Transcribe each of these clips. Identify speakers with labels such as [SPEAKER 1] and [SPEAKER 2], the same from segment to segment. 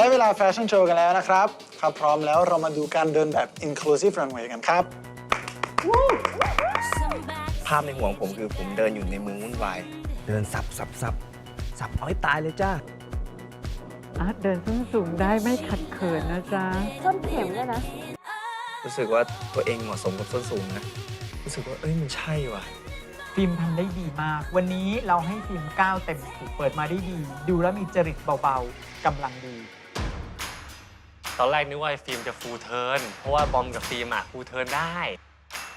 [SPEAKER 1] ได้เวลาแฟชั่นโชว์กันแล้วนะครับ ครับพร้อมแล้วเรามาดูการเดินแบบ inclusive runway กันครับ
[SPEAKER 2] ภาพในหัวของผมคือผมเดินอยู่ในเมืองวุ่นวาย เดินสับสับสับสับเอาให้ตายเลยจ้า
[SPEAKER 3] อาร์ตเดินส้นสูงได้ไม่ขัดเขินนะจ๊ะ
[SPEAKER 4] ส้นเข็มด้วยนะ
[SPEAKER 2] รู้สึกว่าตัวเองเหมาะสมกับส้นสูงนะ รู้สึกว่าเอ้ยมันใช่ว่ะ
[SPEAKER 3] ฟิล์มทำได้ดีมาก วันนี้เราให้ฟิล์ม9เต็มสิบเปิดมาได้ดี ดูแล้วมีจริตเบาๆกำลังดี
[SPEAKER 5] ตอนแรกนึกว่าไอ้ฟิล์มจะฟูลเทิร์นเพราะว่าบอมกับฟิล์มอะฟูลเทิร์นได้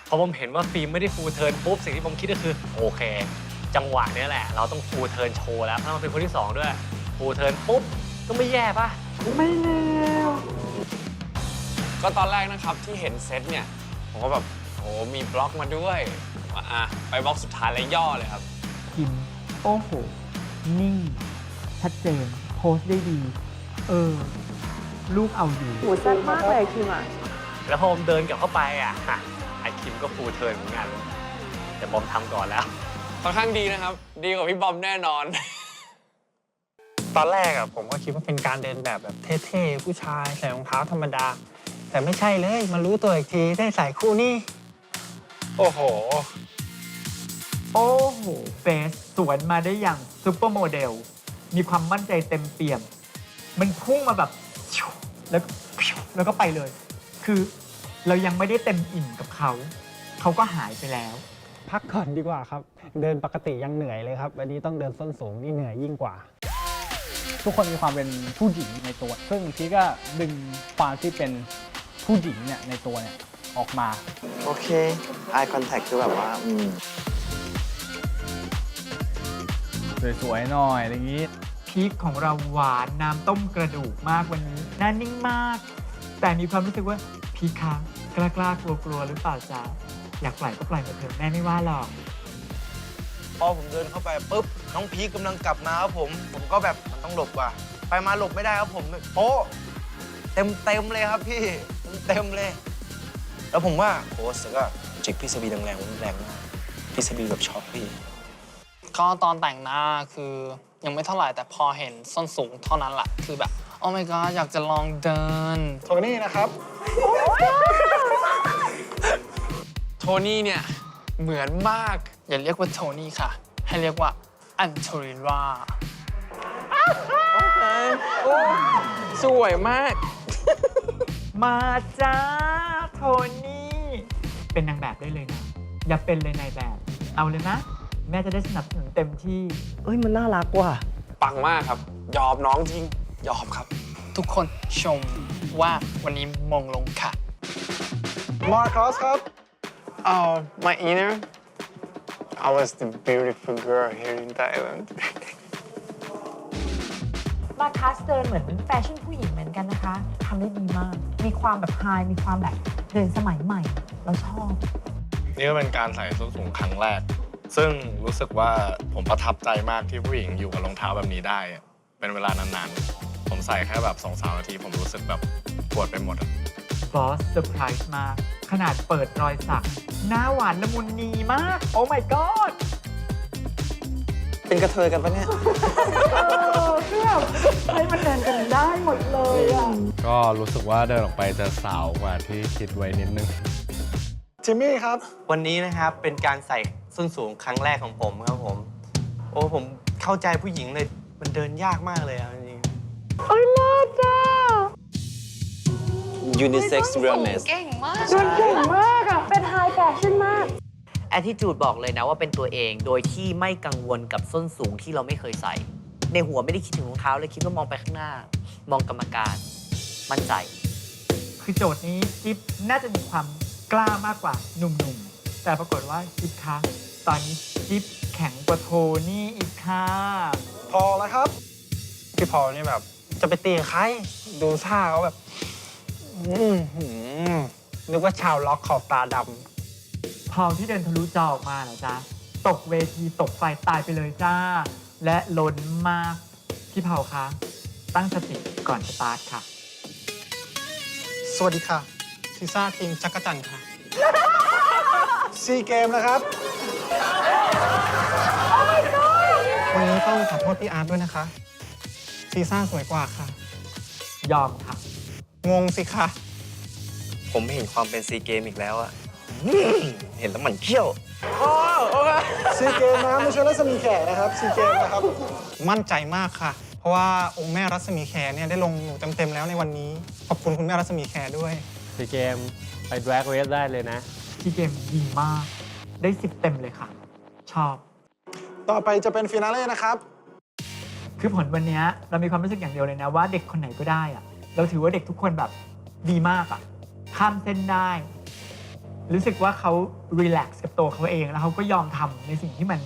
[SPEAKER 5] พอผมเห็นว่าฟิล์มไม่ได้ฟูลเทิร์นปุ๊บสิ่งที่ผมคิดก็คือโอเค จังหวะเนี้ยแหละ เราต้องฟูลเทิร์นโชว์แล้วถ้ามันเป็นคนที่สองด้วยฟูลเทิร์นปุ๊บก็ไม่แย่ป่ะ
[SPEAKER 3] ไม่เลว
[SPEAKER 6] ก็ตอนแรกนะครับที่เห็นเซตเนี่ยผมก็แบบโหมีบล็อกมาด้วยว่าอะไปบล็อกสุดท้ายแล้วย่อเลยครับ
[SPEAKER 3] พิมพ์โอ้โห นิ่ง ชัดเจน โพสต์ได้ดี เออ ลูกเอาอยู่
[SPEAKER 4] หมูแซ่บมากเลยคิมอะ
[SPEAKER 5] แล้วพอผมเดินกลับเข้าไปอะฮะไอคิมก็ฟูลเทิร์นเหมือนกัน แต่บอมทำก่อนแล้ว
[SPEAKER 6] ค่อนข้างดีนะครับ ดีกว่าพี่บอมแน่นอน
[SPEAKER 7] ตอนแรกอะผมก็คิดว่าเป็นการเดินแบบแบบเท่ๆ ผู้ชายใส่รองเท้าธรรมดา แต่ไม่ใช่เลยมารู้ตัวอีกทีได้ใส่คู่นี้ โอ้โห
[SPEAKER 3] โอ้โหเฟสสวนมาได้อย่างซูเปอร์โมเดล มีความมั่นใจเต็มเปี่ยม มันพุ่งมาแบบ แล้วก็แล้วก็ไปเลย คือเรายังไม่ได้เต็มอิ่มกับเขา เขาก็หายไปแล้ว
[SPEAKER 7] พักก่อนดีกว่าครับ เดินปกติยังเหนื่อยเลยครับวันนี้ต้องเดินส้นสูงนี่เหนื่อยยิ่งกว่า
[SPEAKER 8] ทุกคนมีความเป็นผู้หญิงในตัว ซึ่งพี่ก็ดึงความที่เป็นผู้หญิงเนี่ยในตัวเนี่ยออกมา
[SPEAKER 2] โอเค eye contact คือแบบว่าอืม
[SPEAKER 8] สวยๆหน่อยอะไรอย่างนี้
[SPEAKER 3] พีคของเราหวานน้ำต้มกระดูกมากวันนี้หน่านิ่งมาก แต่มีความรู้สึกว่าพีคคะกล้ากล้ากลัวกลัวหรือเปล่าจ๊ะอยากปล่อยก็ปล่อยมาเถอะแม่ไม่ว่าหรอก
[SPEAKER 2] พอผมเดินเข้าไปปุ๊บน้องพีคกำลังกลับมาครับผมผมก็แบบมันต้องหลบว่ะไปมาหลบไม่ได้ครับผมโป๊ะเต็มเต็มเลยครับพี่เต็มเลย แล้วผมว่าโค้ชก็จิกพี่สบีแรงๆแรงมากพี่สบีแบบช็อกพี่
[SPEAKER 9] ก็ตอนแต่งหน้าคือยังไม่เท่าไหร่แต่พอเห็นส้นสูงเท่านั้นแหละคือแบบโอ้ my god อยากจะลองเดิน
[SPEAKER 1] โทนี่นะครับ
[SPEAKER 6] โทนี่เนี่ยเหมือนมาก
[SPEAKER 9] อย่าเรียกว่าโทนี่ค่ะ ให้เรียกว่าอันโทริรา
[SPEAKER 6] สวยมาก
[SPEAKER 3] มาจ้าโทนี่ เป็นนางแบบได้เลยนะ อย่าเป็นเลยนายแบบ เอาเลยนะ แม่จะได้สนับสนุนเต็มที่
[SPEAKER 2] เอ้ยมันน่ารักว่ะ
[SPEAKER 6] ปังมากครับ ยอมน้องจริง ยอมครับ
[SPEAKER 9] ทุกคนชมว่าวันนี้มองลงค่ะ
[SPEAKER 1] มาร์คอสครับ
[SPEAKER 6] Oh my inner I was the beautiful girl here in Thailand
[SPEAKER 4] มาคัสเดินเหมือนแฟชั่นผู้หญิงเหมือนกันนะคะทำได้ดีมาก มีความแบบไฮมีความแบบเดินสมัยใหม่ เราชอบ
[SPEAKER 10] นี่ก็เป็นการใส่ส้นสูงครั้งแรก ซึ่งรู้สึกว่าผมประทับใจมากที่ผู้หญิงอยู่กับรองเท้าแบบนี้ได้อะเป็นเวลานานๆ ผมใส่แค่แบบ2อสนาที ผมรู้สึกแบบปวดไปหมดอะ
[SPEAKER 3] บอสเซอร์ไพรส์มาก ขนาดเปิดรอยสัก หน้าหวานละมุนนีมาก โอ้ my god
[SPEAKER 2] เป็นกระเทยกันปะเนี่ย
[SPEAKER 3] ให้มันเดินกันได้หมดเลยอะ
[SPEAKER 10] ก็รู้สึกว่าเดินออกไปจะสาวกว่าที่คิดไว้นิดนึง
[SPEAKER 1] จิมมี่ครับ
[SPEAKER 2] วันนี้นะครับเป็นการใส่ ส้นสูงครั้งแรกของผมครับผม โอ้ผมเข้าใจผู้หญิงเลยมันเดินยากมากเลยอะจริง
[SPEAKER 6] Unisex realness
[SPEAKER 4] เก่งมากเก่งมากอะ เป็นไฮแฟชั่นมาก
[SPEAKER 11] แอ t ิจูดบอกเลยนะว่าเป็นตัวเองโดยที่ไม่กังวลกับส้นสูงที่เราไม่เคยใส่ ในหัวไม่ได้คิดถึงรองเท้าเลยคิดว่ามองไปข้างหน้า มองกรรมการ มั่นใจ
[SPEAKER 3] คือโจทย์นี้จิ๊บน่าจะมีความกล้ามากกว่าหนุ่มๆ แต่ปรากฏว่าจิ๊บคะตอนนี้จิ๊บแข็งกว่าโทนี่อีกค่ะ
[SPEAKER 1] พอแล้วครับ
[SPEAKER 7] พี่พอลนี่แบบ จะไปตีกับใคร ดูท่าเขาแบบอือหือนึกว่าชาวล็อกขอบตาด
[SPEAKER 3] พอที่เดินทะลุจอออกมาเหรอจ๊ะ ตกเวทีตกไฟตายไปเลยจ้า และล้นมากพี่เผาคะ ตั้งสติก่อนสตาร์ทค่ะำ
[SPEAKER 7] สวัสดีค่ะ ซิซ่าทีมจักรจันทร์ค่ะ
[SPEAKER 1] ซีเกมนะครับ
[SPEAKER 7] วันนี้ต้องขอโทษพี่อาร์ตด้วยนะคะ ซีซ่าสวยกว่าค่ะ
[SPEAKER 3] ยอมค่ะ
[SPEAKER 7] งงสิคะ
[SPEAKER 2] ผมเห็นความเป็นซีเกมอีกแล้วอะเห็นแล้วมันเขี้ยว
[SPEAKER 1] ซีเกมนะไม่ใช่รัศมีแขนะครับซีเกมนะครับ
[SPEAKER 7] มั่นใจมากค่ะ เพราะว่าองค์แม่รัศมีแขเนี่ยได้ลงอยู่เต็มๆแล้วในวันนี้ ขอบคุณคุณแม่รัศมีแขด้วย
[SPEAKER 5] ซีเกมไปแดรกเวสได้เลยนะ
[SPEAKER 3] ที่เกมดีมาก ได้สิบเต็มเลยค่ะ ชอบ
[SPEAKER 1] ต่อไปจะเป็นฟินาเล่นะครับ
[SPEAKER 3] คือผลวันเนี้ยเรามีความรู้สึกอย่างเดียวเลยนะว่าเด็กคนไหนก็ได้อะเราถือว่าเด็กทุกคนแบบดีมากอะข้ามเส้นได้ รู้สึกว่าเขารีแลกซ์กับตัวเขาเอง แล้วเขาก็ยอมทำในสิ่งที่มัน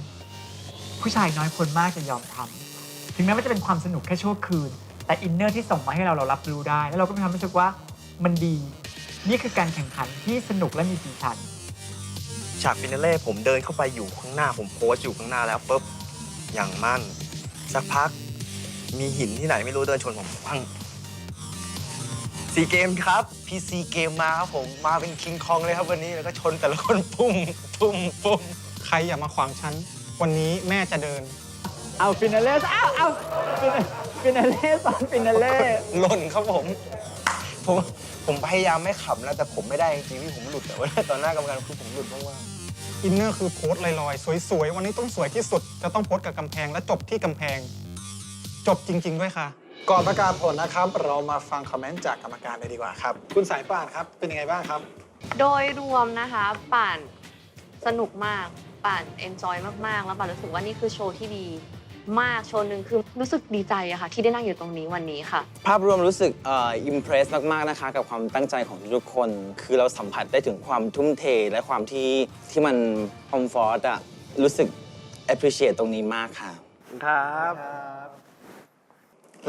[SPEAKER 3] ผู้ชายน้อยคนมากจะยอมทำถึงแม้ว่าจะเป็นความสนุกแค่ชั่วคืน แต่อินเนอร์ที่ส่งมาให้เราเรารับรู้ได้ แล้วเราก็มีความรู้สึกว่ามันดี นี่คือการแข่งขันที่สนุกและมีสีสัน
[SPEAKER 2] ฉากฟินาเล่ผมเดินเข้าไปอยู่ข้างหน้าผมโพสต์อยู่ข้างหน้าแล้วปุ๊บอย่างมั่น สักพักมีหินที่ไหนไม่รู้เดินชนผมปังซีเกมครับพี่ซีเกมมาครับผมมาเป็นคิงคองเลยครับวันนี้แล้วก็ชนแต่ละคนปุ้มปุ้มปุ้ม
[SPEAKER 7] ใครอย่ามาขวางฉัน วันนี้แม่จะเดิน
[SPEAKER 3] เอาฟินาเล่อ้าวเอาฟินาเล่สอนฟินาเล่
[SPEAKER 2] หล่นครับผม ผมผมพยายามไม่ขำแล้วแต่ผมไม่ได้จริงๆพี่ผมหลุดแต่ว่าตอนหน้ากรรมการคือผมหลุดมากๆ
[SPEAKER 7] อินเนอร์คือโพสต์ลอยๆ สวยๆ วันนี้ต้องสวยที่สุด จะต้องโพสต์กับกำแพงและจบที่กำแพง จบจริง ๆ ด้วยค่ะ
[SPEAKER 1] ก่อนประกาศผลนะครับ เรามาฟังคอมเมนต์จากกรรมการเลยดีกว่าครับ คุณสายป่านครับ เป็นยังไงบ้างครับ
[SPEAKER 12] โดยรวมนะคะ ป่านสนุกมาก ป่านเอนจอยมาก ๆ แล้วป่านรู้สึกว่านี่คือโชว์ที่ดี มากโชว์หนึ่งคือรู้สึกดีใจอะค่ะ ที่ได้นั่งอยู่ตรงนี้วันนี้ค่ะ
[SPEAKER 13] ภาพรวมรู้สึกเอ่อิมเพรสมาก ๆ นะคะ กับความตั้งใจของทุกๆคน คือเราสัมผัสได้ถึงความทุ่มเทและความที่ที่มันคอมฟอร์ตอะรู้สึก appreciate ตรงนี้มากค่ะ
[SPEAKER 2] ครับ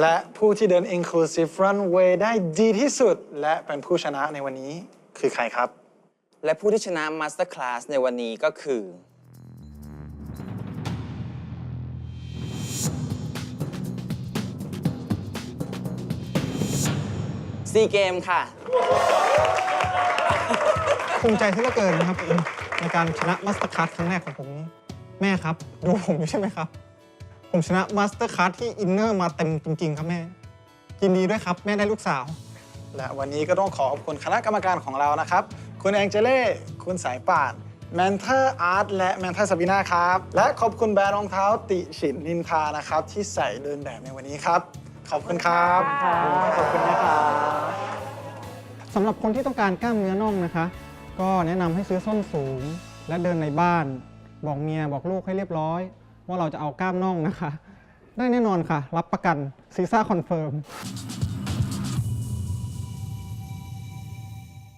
[SPEAKER 1] และผู้ที่เดิน inclusive runway ได้ดีที่สุด และเป็นผู้ชนะในวันนี้คือใครครับ
[SPEAKER 13] และผู้ที่ชนะ Master Class ในวันนี้ก็คือ ซีเกมค่ะ
[SPEAKER 7] ภูมิใจที่เหลือเกินนะครับ ในการชนะมาสเตอร์คั t ครั้งแรกของผมนี้แม่ครับ ดูผมอยู่ใช่ไหมครับ ผมชนะมาสเตอร์คั t ที่อินเนอร์มาเต็มจริง ๆ ครับแม่ยินดีด้วยครับ แม่ได้ลูกสาว
[SPEAKER 1] และวันนี้ก็ต้องขอขอบคุณคณะกรรมการของเรานะครับ คุณแองเจเล่ คุณสายป่านแมนเทอร์อาร์ตและแมนเทอร์ซาบิน่าครับ และขอบคุณแบรนด์รองเท้าติฉินนินทานะครับ ที่ใส่เดินแบบในวันนี้ครับ ขอบคุณครับ ขอบคุณนะครับ
[SPEAKER 7] สำหรับคนที่ต้องการกล้ามเนื้อน่องนะคะ ก็แนะนำให้ซื้อส้นสูงและเดินในบ้าน บอกเมียบอกลูกให้เรียบร้อย ว่าเราจะเอากล้ามน่องนะคะ ได้แน่นอนค่ะ รับประกันซีซ่าคอนเฟิร์ม